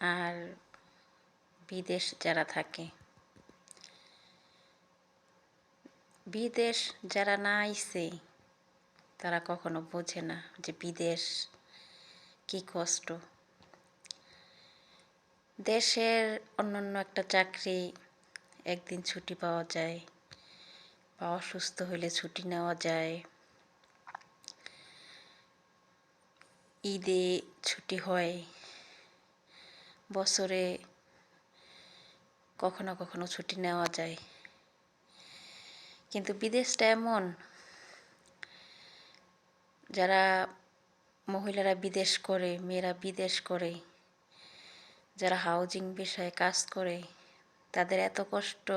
আর বিদেশ যারা থাকে। বিদেশ যারা না আইসে তারা কখনো বোঝে না যে বিদেশ কি কষ্ট। দেশের অন্যান্য একটা চাকরি, একদিন ছুটি পাওয়া যায় বা অসুস্থ হলে ছুটি নেওয়া যায়। ঈদে ছুটি হয় বছরে কখনো কখনো ছুটি নেওয়া যায়। কিন্তু বিদেশটা এমন, যারা মহিলারা বিদেশ করে, মেয়েরা বিদেশ করে, যারা হাউজিং বিষয়ে কাজ করে, তাদের এত কষ্ট।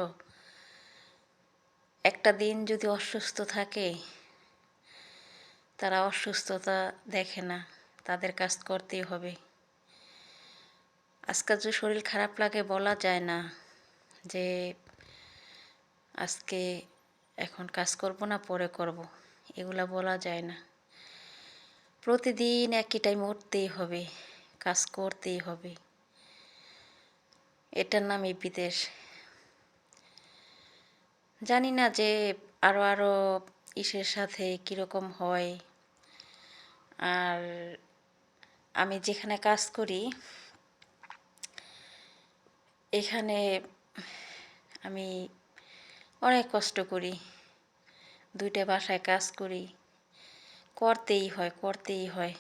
একটা দিন যদি অসুস্থ থাকে, তারা অসুস্থতা দেখে না, তাদের কাজ করতেই হবে। আজকাল যে শরীর খারাপ লাগে বলা যায় না যে আজকে এখন কাজ করব না, পরে করব। এগুলা বলা যায় না। প্রতিদিন একই টাইম উঠতেই হবে, কাজ করতেই হবে। এটার নামই বিদেশ। জানি না যে আরও আরও ইসের সাথে কীরকম হয়। আর আমি যেখানে কাজ করি এখানে আমি অনেক কষ্ট করি। দুইটা বাসায় কাজ করি। করতেই হয় করতেই হয়।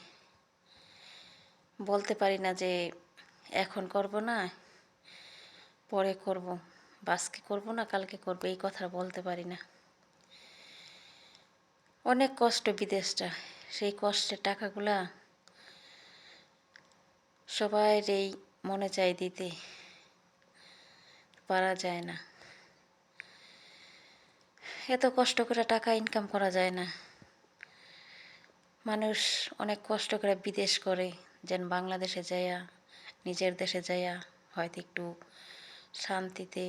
বলতে পারি না যে এখন করব না, পরে করব। বাসকে করব না, কালকে করব, এই কথা বলতে পারি না। অনেক কষ্ট বিদেশটা। সেই কষ্টের টাকাগুলা সবাই এই মনে চাই দিতে। পারা যায় না। এত কষ্ট করে টাকা ইনকাম করা যায় না। মানুষ অনেক কষ্ট করে বিদেশ করে, যেন বাংলাদেশে যাইয়া, নিজের দেশে যাইয়া হয়তো একটু শান্তিতে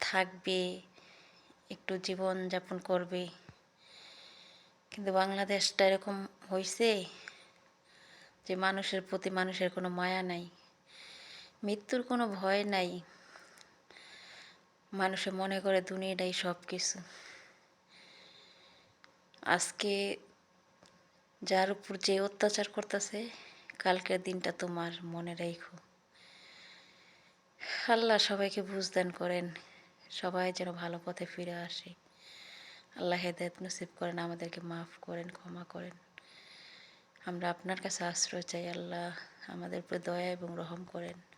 থাকবে, একটু জীবন যাপন করবে। কিন্তু বাংলাদেশটা এরকম হয়েছে যে মানুষের প্রতি মানুষের কোনো মায়া নাই, মৃত্যুর কোনো ভয় নাই। মানুষে মনে করে দুনিয়াটাই সব কিছু আজকে যার উপর যে অত্যাচার করতেছে, কালকের দিনটা তোমার মনে রেখো আল্লাহ সবাইকে বুঝদান করেন, সবাই যেন ভালো পথে ফিরে আসে। আল্লাহ হেদায়ত নসিব করেন, আমাদেরকে মাফ করেন, ক্ষমা করেন। আমরা আপনার কাছে আশ্রয় চাই, আল্লাহ আমাদের উপরে দয়া এবং রহম করেন।